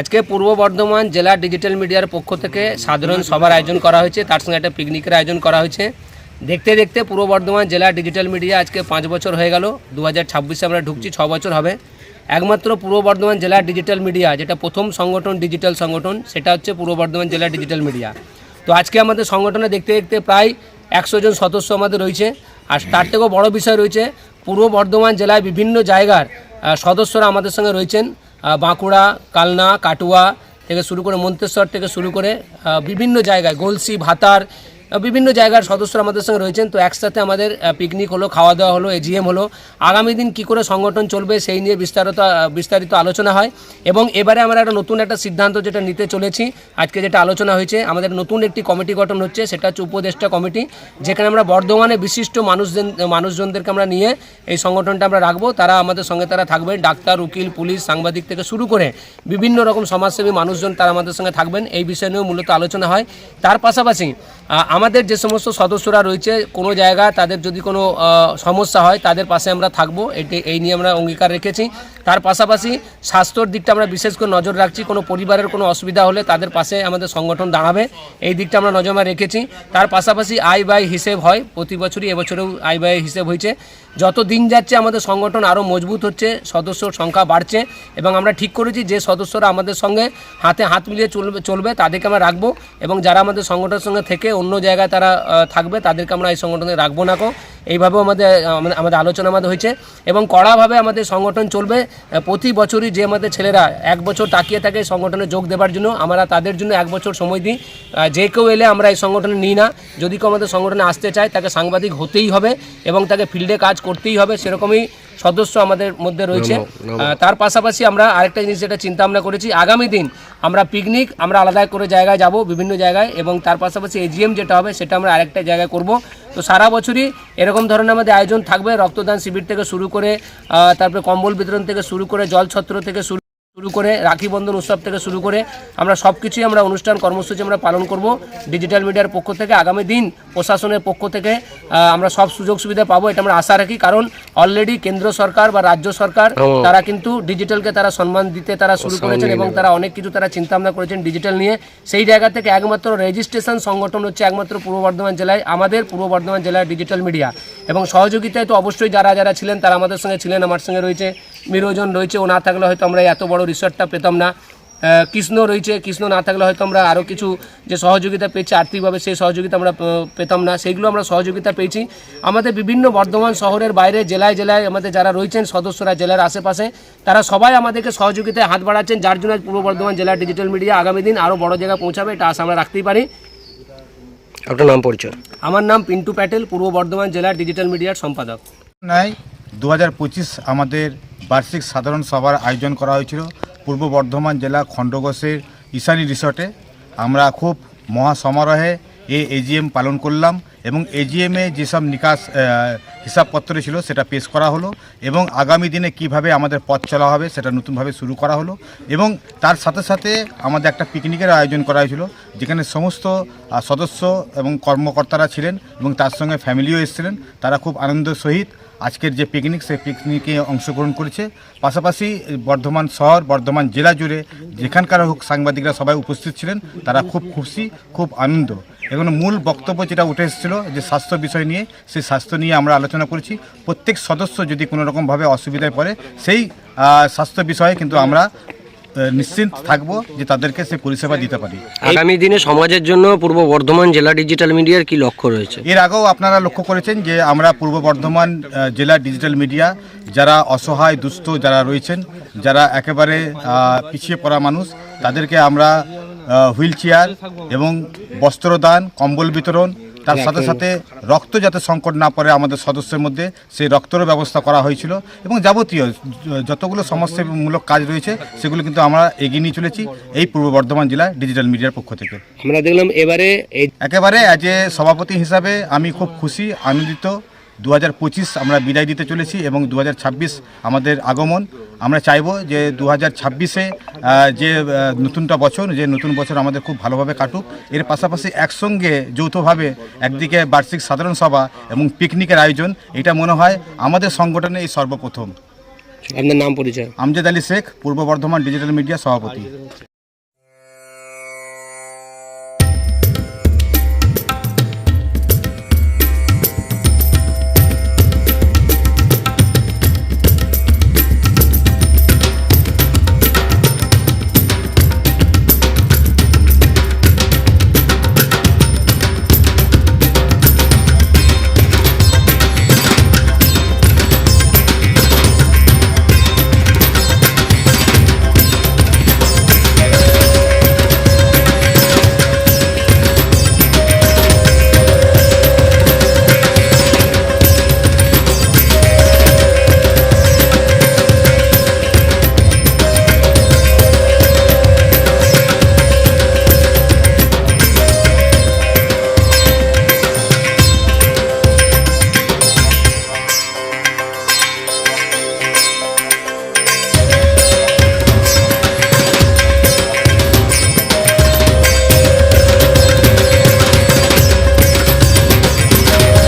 আজকে পূর্ব বর্ধমান জেলা ডিজিটাল মিডিয়ার পক্ষ থেকে সাধারণ সভার আয়োজন করা হয়েছে। তার সঙ্গে একটা পিকনিকের আয়োজন করা হয়েছে। দেখতে দেখতে পূর্ব বর্ধমান জেলা ডিজিটাল মিডিয়া আজকে পাঁচ বছর হয়ে গেল। দু হাজার ছাব্বিশে আমরা ঢুকছি, ছ বছর হবে। একমাত্র পূর্ব বর্ধমান জেলা ডিজিটাল মিডিয়া, যেটা প্রথম সংগঠন, ডিজিটাল সংগঠন, সেটা হচ্ছে পূর্ব বর্ধমান জেলা ডিজিটাল মিডিয়া। তো আজকে আমাদের সংগঠনে দেখতে দেখতে প্রায় একশো জন সদস্য আমাদের রয়েছে। আর তার থেকেও বড় বিষয় রয়েছে, পূর্ব বর্ধমান জেলায় বিভিন্ন জায়গার সদস্যরা আমাদের সঙ্গে রয়েছেন। বাঁকুড়া কালনা কাটুয়া থেকে শুরু করে মন্তেশ্বর থেকে শুরু করে বিভিন্ন জায়গায় গলসি ভাতার বিভিন্ন জায়গার সদস্যরা আমাদের সঙ্গে রয়েছেন। তো একসাথে আমাদের পিকনিক হলো খাওয়া দাওয়া হলো এজিএম হলো। আগামী দিন কী করে সংগঠন চলবে সেই নিয়ে বিস্তারিত বিস্তারিত আলোচনা হয়। এবং এবারে আমরা একটা নতুন একটা সিদ্ধান্ত যেটা নিতে চলেছি, আজকে যেটা আলোচনা হয়েছে, আমাদের নতুন একটি কমিটি গঠন হচ্ছে, সেটা হচ্ছে উপদেষ্টা কমিটি, যেখানে আমরা বর্ধমানে বিশিষ্ট মানুষজন মানুষজনদেরকে আমরা নিয়ে এই সংগঠনটা আমরা রাখব। তারা আমাদের সঙ্গে তারা থাকবেন, ডাক্তার, উকিল, পুলিশ, সাংবাদিক থেকে শুরু করে বিভিন্ন রকম সমাজসেবী মানুষজন তারা আমাদের সঙ্গে থাকবেন। এই বিষয় নিয়েও মূলত আলোচনা হয়। তার পাশাপাশি আমাদের যে সমস্ত সদস্যরা রয়েছে, কোনো জায়গায় তাদের যদি কোনো সমস্যা হয়, তাদের পাশে আমরা থাকব। এটি, এই নিয়ে আমরা অঙ্গীকার রেখেছি। তার পাশাপাশি স্বাস্থ্যর দিকটা আমরা বিশেষ করে নজর রাখছি। কোনো পরিবারের কোনো অসুবিধা হলে তাদের পাশে আমাদের সংগঠন দাঁড়াবে। এই দিকটা আমরা নজরে রেখেছি। তার পাশাপাশি আয় ব্যয় হিসেব হয়। প্রতি বছরই এবছরেও আয় ব্যয় হিসেব হয়েছে। যত দিন যাচ্ছে, আমাদের সংগঠন আরও মজবুত হচ্ছে। সদস্যর সংখ্যা বাড়ছে এবং আমরা ঠিক করেছি যে সদস্যরা আমাদের সঙ্গে হাতে হাত মিলিয়ে চলবে চলবে, তাদেরকে আমরা রাখব এবং যারা আমাদের সংগঠনের সঙ্গে থেকে অন্য জায়গায় তারা থাকবে তাদেরকে আমরা এই সংগঠনে রাখব না কো। এইভাবেও আমাদের আমাদের- আলোচনা আমাদের হয়েছে এবং কড়াভাবে আমাদের সংগঠন চলবে। প্রতি বছরই যে আমাদের ছেলেরা এক বছর তাকিয়ে থাকে সংগঠনে যোগ দেওয়ার জন্য আমরা তাদের জন্য এক বছর সময় দিই। যে কেউ এলে আমরা এই সংগঠনে নিই না। যদি কেউ আমাদের সংগঠনে আসতে চায় তাকে সাংবাদিক হতেই হবে এবং তাকে ফিল্ডে কাজ করতেই হবে সেরকমই সদস্য আমাদের মধ্যে রয়েছে। তার পাশাপাশি আমরা আরেকটা জিনিস যেটা চিন্তা ভাবনা করেছি আগামী দিন আমরা পিকনিক আমরা আলাদা করে জায়গায় যাব বিভিন্ন জায়গায় এবং তার পাশাপাশি এজিএম যেটা হবে সেটা আমরা আরেকটা জায়গায় করব। তো সারা বছরই এরকম ধরনের আমাদের আয়োজন থাকবে। রক্তদান শিবির থেকে শুরু করে তারপরে কম্বল বিতরণ থেকে শুরু করে জল ছত্র থেকে শুরু শুরু করে রাখি বন্ধন উৎসব থেকে শুরু করে আমরা সব কিছুই আমরা অনুষ্ঠান কর্মসূচি আমরা পালন করব। ডিজিটাল মিডিয়ার পক্ষ থেকে আগামী দিন প্রশাসনের পক্ষ থেকে আমরা সব সুযোগ সুবিধা পাবো এটা আমরা আশা রাখি। কারণ অলরেডি কেন্দ্র সরকার বা রাজ্য সরকার তারা কিন্তু ডিজিটালকে তারা সম্মান দিতে তারা শুরু করেছেন এবং তারা অনেক কিছু তারা চিন্তা ভাবনা করেছেন ডিজিটাল নিয়ে। সেই জায়গা থেকে একমাত্র রেজিস্ট্রেশন সংগঠন হচ্ছে একমাত্র পূর্ব বর্ধমান জেলায় আমাদের পূর্ব বর্ধমান জেলার ডিজিটাল মিডিয়া এবং সহযোগিতায় তো অবশ্যই যারা যারা ছিলেন তারা আমাদের সঙ্গে ছিলেন আমার সঙ্গে রয়েছে মিরোজন রয়েছে ও না থাকলে হয়তো আমরা এত বড় রিসর্টটা পেতাম না। কৃষ্ণ রয়েছে কৃষ্ণ না থাকলে হয়তো আমরা আরও কিছু যে সহযোগিতা পেয়েছি আর্থিকভাবে সেই সহযোগিতা আমরা পেতাম না। সেইগুলো আমরা সহযোগিতা পেয়েছি। আমাদের বিভিন্ন বর্ধমান শহরের বাইরে জেলায় জেলায় আমাদের যারা রয়েছেন সদস্যরা জেলার আশেপাশে তারা সবাই আমাদেরকে সহযোগিতায় হাত বাড়াচ্ছেন। যার জন্য পূর্ব বর্ধমান জেলার ডিজিটাল মিডিয়া আগামী দিন আরও বড় জায়গায় পৌঁছাবে এটা আশা আমরা রাখতেই পারি। আপনার নাম পরিচয়? আমার নাম পিন্টু প্যাটেল পূর্ব বর্ধমান জেলার ডিজিটাল মিডিয়ার সম্পাদক। নাই দু হাজার পঁচিশ আমাদের বার্ষিক সাধারণ সভার আয়োজন করা হয়েছিল। পূর্ব বর্ধমান জেলা খণ্ডঘোষের ঈশানী রিসর্টে। আমরা খুব মহা সমারোহে এই এজিএম পালন করলাম এবং এজিএমে যেসব নিকাশ হিসাবপত্র ছিল সেটা পেশ করা হলো এবং আগামী দিনে কীভাবে আমাদের পথ চলা হবে সেটা নতুনভাবে শুরু করা হলো এবং তার সাথে সাথে আমাদের একটা পিকনিকের আয়োজন করা হয়েছিল। যেখানে সমস্ত সদস্য এবং কর্মকর্তারা ছিলেন এবং তার সঙ্গে ফ্যামিলিও এসেছিলেন। তারা খুব আনন্দের সহিত আজকের যে পিকনিক সেই পিকনিকে অংশগ্রহণ করেছে। পাশাপাশি বর্ধমান শহর, বর্ধমান জেলা জুড়ে যেখানকার হোক সাংবাদিকরা সবাই উপস্থিত ছিলেন। তারা খুব খুশি, খুব আনন্দ। এবং মূল বক্তব্য যেটা উঠে এসেছিল যে স্বাস্থ্য বিষয় নিয়ে, সেই স্বাস্থ্য নিয়ে আমরা আলোচনা করেছি। প্রত্যেক সদস্য যদি কোনো রকমভাবে অসুবিধায় পড়ে, সেই স্বাস্থ্য বিষয়ে কিন্তু আমরা নিশ্চিন্ত থাকব যে তাদেরকে সে পরিষেবা দিতে পারি। আগামী দিনে সমাজের জন্য পূর্ব বর্ধমান জেলা ডিজিটাল মিডিয়ার কি লক্ষ্য রয়েছে? এর আগেও আপনারা লক্ষ্য করেছেন যে আমরা পূর্ব বর্ধমান জেলা ডিজিটাল মিডিয়া যারা অসহায় দুস্থ যারা রয়েছেন যারা একেবারে পিছিয়ে পড়া মানুষ তাদেরকে আমরা হুইল চেয়ার এবং বস্ত্রদান কম্বল বিতরণ তার সাথে সাথে রক্ত যাতে সংকট না পড়ে আমাদের সদস্যের মধ্যে সেই রক্তেরও ব্যবস্থা করা হয়েছিল। এবং যাবতীয় যতগুলো সমস্যামূলক কাজ রয়েছে সেগুলো কিন্তু আমরা এগিয়ে নিয়ে চলেছি এই পূর্ব বর্ধমান জেলায় ডিজিটাল মিডিয়ার পক্ষ থেকে। আমরা দেখলাম এবারে একেবারে অ্যাজ এ সভাপতি হিসাবে আমি খুব খুশি আনন্দিত দু হাজার পঁচিশ আমরা বিদায় দিতে চলেছি এবং দু হাজার ছাব্বিশ আমাদের আগমন। আমরা চাইব যে দু হাজার ছাব্বিশে যে নতুনটা বছর যে নতুন বছর আমাদের খুব ভালোভাবে কাটুক। এর পাশাপাশি একসঙ্গে যৌথভাবে একদিকে বার্ষিক সাধারণ সভা এবং পিকনিকের আয়োজন এটা মনে হয় আমাদের সংগঠনে এই সর্বপ্রথম। আপনার নাম পরিচয়? আমজেদ আলী শেখ পূর্ব বর্ধমান ডিজিটাল মিডিয়া সভাপতি।